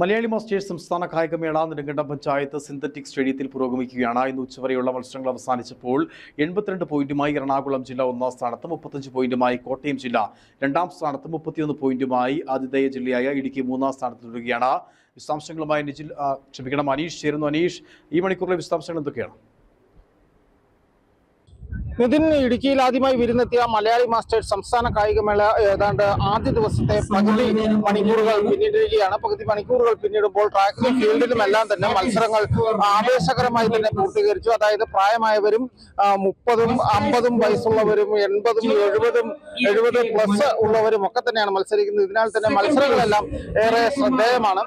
Malayali masters സംസ്ഥാന കായികമേള Nedumkandam panchayat synthetic സ്റ്റേഡിയത്തിൽ പുരോഗമിക്കുകയാണ്. ഇന്ന് ഉച്ചവരെയുള്ള മത്സരങ്ങൾ അവസാനിച്ചപ്പോൾ എൺപത്തിരണ്ട് പോയിന്റുമായി എറണാകുളം ജില്ല ഒന്നാം സ്ഥാനത്ത് മുപ്പത്തഞ്ച് പോയിന്റുമായി കോട്ടയം ജില്ല രണ്ടാം സ്ഥാനത്ത് മുപ്പത്തിയൊന്ന് പോയിന്റുമായി ആതിഥേയ ജില്ലയായ ഇടുക്കി മൂന്നാം സ്ഥാനത്ത് തുടരുകയാണ്. വിശദാംശങ്ങളുമായി നിജിൽ ക്ഷമിക്കണം അനീഷ് ചേരുന്നു. അനീഷ് ഈ മണിക്കൂറിലെ വിശദാംശങ്ങൾ എന്തൊക്കെയാണ്? നിതിൻ ഇടുക്കിയിൽ ആദ്യമായി വിരുന്നെത്തിയ മലയാളി മാസ്റ്റേഴ്സ് സംസ്ഥാന കായികമേള ഏതാണ്ട് ആദ്യ ദിവസത്തെ പകുതി മണിക്കൂറുകൾ പിന്നിടുകയാണ്. പകുതി മണിക്കൂറുകൾ പിന്നിടുമ്പോൾ ട്രാക്കിലും ഫീൽഡിലും എല്ലാം തന്നെ മത്സരങ്ങൾ ആവേശകരമായി തന്നെ പൂർത്തീകരിച്ചു. അതായത് പ്രായമായവരും മുപ്പതും അമ്പതും വയസ്സുള്ളവരും എൺപതും എഴുപതും എഴുപത് പ്ലസ് ഉള്ളവരും ഒക്കെ തന്നെയാണ് മത്സരിക്കുന്നത്. ഇതിനാൽ തന്നെ മത്സരങ്ങളെല്ലാം ഏറെ ശ്രദ്ധേയമാണ്.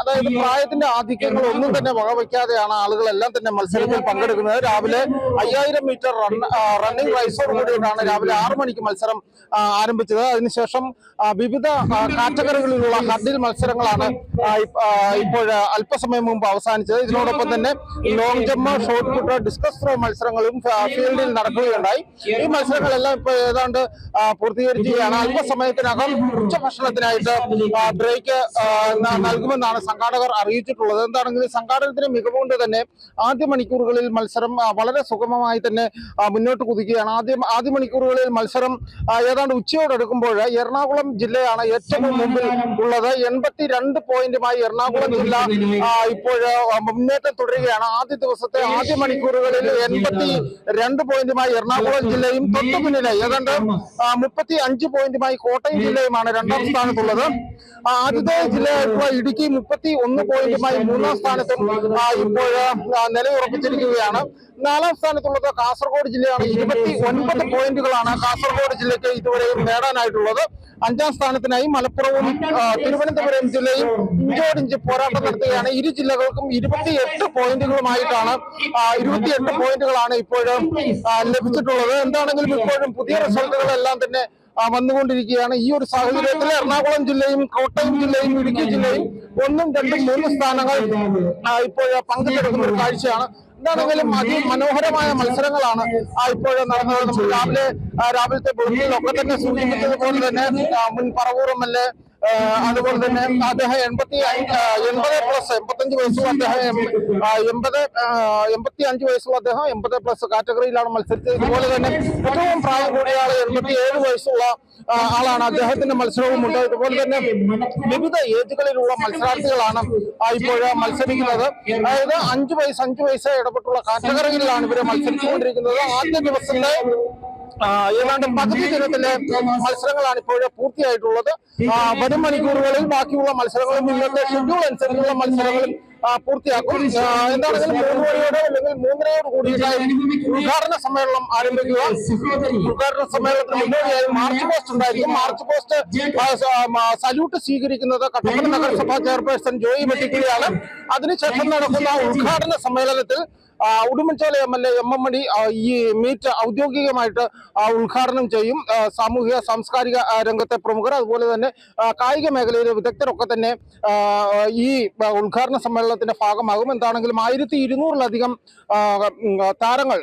അതായത് പ്രായത്തിന്റെ ആധിക്യങ്ങൾ ഒന്നും തന്നെ വകവയ്ക്കാതെയാണ് ആളുകളെല്ലാം തന്നെ മത്സരത്തിൽ പങ്കെടുക്കുന്നത്. രാവിലെ അയ്യായിരം മീറ്റർ റൺ റണ്ണിംഗ് റൈസോട് കൂടിയിട്ടാണ് രാവിലെ ആറു മണിക്ക് മത്സരം ആരംഭിച്ചത്. അതിനുശേഷം വിവിധ കാറ്റഗറികളിലുള്ള ഹഡിൽ മത്സരങ്ങളാണ് ഇപ്പോൾ അല്പസമയം മുമ്പ് അവസാനിച്ചത്. ഇതിനോടൊപ്പം തന്നെ long jump short put discus throw മത്സരങ്ങളും ഫീൽഡിൽ നടക്കുകയുണ്ടായി. ഈ മത്സരങ്ങളെല്ലാം ഇപ്പോൾ ഏതാണ്ട് പൂർത്തീകരിക്കുകയാണ് അല്പസമയത്തിനകം ഉച്ചഭക്ഷണത്തിനായിട്ട് ബ്രേക്ക് നൽകുമെന്നാണ് സംഘാടകർ അറിയിച്ചിട്ടുള്ളത്. എന്താണെങ്കിലും സംഘാടനത്തിന് മികവുകൊണ്ട് തന്നെ ആദ്യ മണിക്കൂറുകളിൽ മത്സരം വളരെ സുഗമമായി തന്നെ മുന്നോട്ട് കുതിക്കുകയാണ്. ആദ്യം ആദ്യ മണിക്കൂറുകളിൽ മത്സരം ഏതാണ്ട് ഉച്ചയോടടുക്കുമ്പോൾ എറണാകുളം ജില്ലയാണ് ഏറ്റവും മുമ്പിൽ ഉള്ളത്. എൺപത്തി രണ്ട് പോയിന്റുമായി എറണാകുളം ജില്ല ഇപ്പോൾ മുന്നേറ്റം തുടരുകയാണ്. ആദ്യ ദിവസത്തെ ആദ്യ മണിക്കൂറുകളിൽ എൺപത്തി രണ്ട് പോയിന്റുമായി എറണാകുളം ജില്ലയും തൊട്ടു പിന്നിലെ ഏതാണ്ട് മുപ്പത്തി അഞ്ച് പോയിന്റുമായി കോട്ടയം ജില്ലയുമാണ് രണ്ടാം സ്ഥാനത്തുള്ളത്. ആദ്യത്തെ ജില്ല ജില്ലയായിട്ടുള്ള ഇടുക്കി മുപ്പത്തി ഒന്ന് പോയിന്റുമായി മൂന്നാം സ്ഥാനത്തും ഇപ്പോൾ നിലയുറപ്പിച്ചിരിക്കുകയാണ്. നാലാം സ്ഥാനത്തുള്ളത് കാസർഗോഡ് ജില്ലയാണ്. ഇരുപത്തി ഒൻപത് പോയിന്റുകളാണ് കാസർഗോഡ് ജില്ലയ്ക്ക് ഇതുവരെയും നേടാനായിട്ടുള്ളത്. അഞ്ചാം സ്ഥാനത്തിനായി മലപ്പുറവും തിരുവനന്തപുരം ജില്ലയും ഇഞ്ചോടിഞ്ച് പോരാട്ടം നടത്തുകയാണ്. ഇരു ജില്ലകൾക്കും ഇരുപത്തിയെട്ട് പോയിന്റുകളുമായിട്ടാണ് ഇരുപത്തിയെട്ട് പോയിന്റുകളാണ് ഇപ്പോഴും ലഭിച്ചിട്ടുള്ളത്. എന്താണെങ്കിലും ഇപ്പോഴും പുതിയ റിസൾട്ടുകളെല്ലാം തന്നെ വന്നുകൊണ്ടിരിക്കുകയാണ്. ഈ ഒരു സാഹചര്യത്തിൽ എറണാകുളം ജില്ലയും കോട്ടയം ജില്ലയും ഇടുക്കി ജില്ലയും ഒന്നും രണ്ടും മൂന്ന് സ്ഥാനങ്ങൾ ഇപ്പോഴ ഇപ്പോൾ പങ്കിട്ടെടുക്കുന്ന ഒരു കാഴ്ചയാണ്. എന്താണെങ്കിലും അതിമനോഹരമായ മത്സരങ്ങളാണ്. ആ ഇപ്പോൾ നടന്നത് നമ്മൾ രാവിലെ രാവിലത്തെ ബുള്ളറ്റിലൊക്കെ തന്നെ സൂചിപ്പിച്ചത് പോലെ തന്നെ മുൻ പറവൂർ എം എൽ എ അതുപോലെ തന്നെ അദ്ദേഹം എൺപത്തി എൺപത് പ്ലസ് എൺപത്തഞ്ച് വയസ്സുള്ള അദ്ദേഹം എൺപത് എൺപത്തി അഞ്ച് വയസ്സുള്ള അദ്ദേഹം എൺപത് പ്ലസ് കാറ്റഗറിയിലാണ് മത്സരിച്ചത്. ഇതുപോലെ തന്നെ ഏറ്റവും പ്രായം കൂടിയ ആൾ എൺപത്തി ഏഴ് വയസ്സുള്ള ആളാണ്. അദ്ദേഹത്തിന്റെ മത്സരവും ഉണ്ട്. അതുപോലെ തന്നെ വിവിധ ഏജുകളിലുള്ള മത്സരാർത്ഥികളാണ് ഇപ്പോഴ മത്സരിക്കുന്നത്. അതായത് അഞ്ചു വയസ്സ് അഞ്ചു വയസ്സ് ഇടപെട്ടുള്ള കാറ്റഗറികളിലാണ് ഇവരെ മത്സരിച്ചുകൊണ്ടിരിക്കുന്നത്. ആദ്യ ദിവസത്തെ ഏതാണ്ട് പകുതി ദിനത്തിലെ മത്സരങ്ങളാണ് ഇപ്പോഴും പൂർത്തിയായിട്ടുള്ളത്. വരും മണിക്കൂറുകളിൽ ബാക്കിയുള്ള മത്സരങ്ങളും ഇന്നത്തെ ഷെഡ്യൂൾ അനുസരിച്ചുള്ള മത്സരങ്ങളും പൂർത്തിയാക്കും. ആ, എന്താണെങ്കിലും മൂന്ന് മണിയോടെ അല്ലെങ്കിൽ മൂന്നരയോട് കൂടിയിട്ടായിരിക്കും ഉദ്ഘാടന സമ്മേളനം ആരംഭിക്കുക. ഉദ്ഘാടന സമ്മേളനത്തിന് മുന്നോടിയായി മാർച്ച് പോസ്റ്റ് ഉണ്ടായിരിക്കും. മാർച്ച് പോസ്റ്റ് സല്യൂട്ട് സ്വീകരിക്കുന്നത് കട്ടപ്പന നഗരസഭാ ചെയർപേഴ്സൺ ജോയി വെട്ടിക്കുളിയാണ്. അതിനുശേഷം നടക്കുന്ന ഉദ്ഘാടന സമ്മേളനത്തിൽ Udumbanchola M L A M M Mani ഈ മീറ്റ് ഔദ്യോഗികമായിട്ട് ഉദ്ഘാടനം ചെയ്യും. സാമൂഹിക സാംസ്കാരിക രംഗത്തെ പ്രമുഖർ അതുപോലെ തന്നെ കായിക മേഖലയിലെ വിദഗ്ധരൊക്കെ തന്നെ ഈ ഉദ്ഘാടന ഉദ്ഘാടന സമ്മേളനത്തിന്റെ ഭാഗമാകും. എന്താണെങ്കിലും ആയിരത്തി ഇരുന്നൂറിലധികം താരങ്ങൾ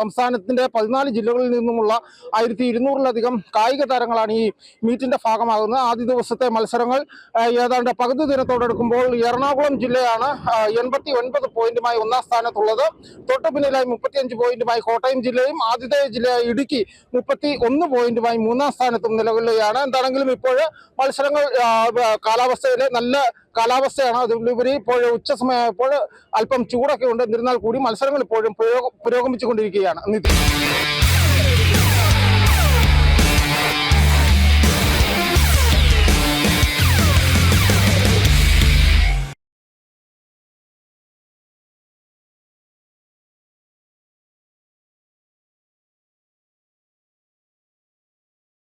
സംസ്ഥാനത്തിന്റെ പതിനാല് ജില്ലകളിൽ നിന്നുമുള്ള ആയിരത്തി ഇരുന്നൂറിലധികം കായിക താരങ്ങളാണ് ഈ മീറ്റിന്റെ ഭാഗമാകുന്നത്. ആദ്യ ദിവസത്തെ മത്സരങ്ങൾ ഏതാണ്ട് പകുതി ദിനത്തോടെടുക്കുമ്പോൾ എറണാകുളം ജില്ലയാണ് എൺപത്തി ഒൻപത് പോയിന്റുമായി ഒന്നാം സ്ഥാനത്തുള്ളത്. തൊട്ടു പിന്നിലായി മുപ്പത്തിയഞ്ച് പോയിന്റുമായി കോട്ടയം ജില്ലയും ആദ്യത്തെ ജില്ലയായ ഇടുക്കി മുപ്പത്തി ഒന്ന് പോയിന്റുമായി മൂന്നാം സ്ഥാനത്തും നിലകൊള്ളുകയാണ് എന്താണെങ്കിലും ഇപ്പോൾ മത്സരങ്ങൾ കാലാവസ്ഥയിലെ നല്ല കാലാവസ്ഥയാണ്. അതിലുപരി ഇപ്പോൾ ഉച്ച സമയമായപ്പോൾ അല്പം ചൂടൊക്കെ ഉണ്ട്. എന്നിരുന്നാൽ കൂടി മത്സരങ്ങൾ ഇപ്പോഴും പുരോഗ- പുരോഗമിച്ചുകൊണ്ടിരിക്കുകയാണ്. നിതിൻ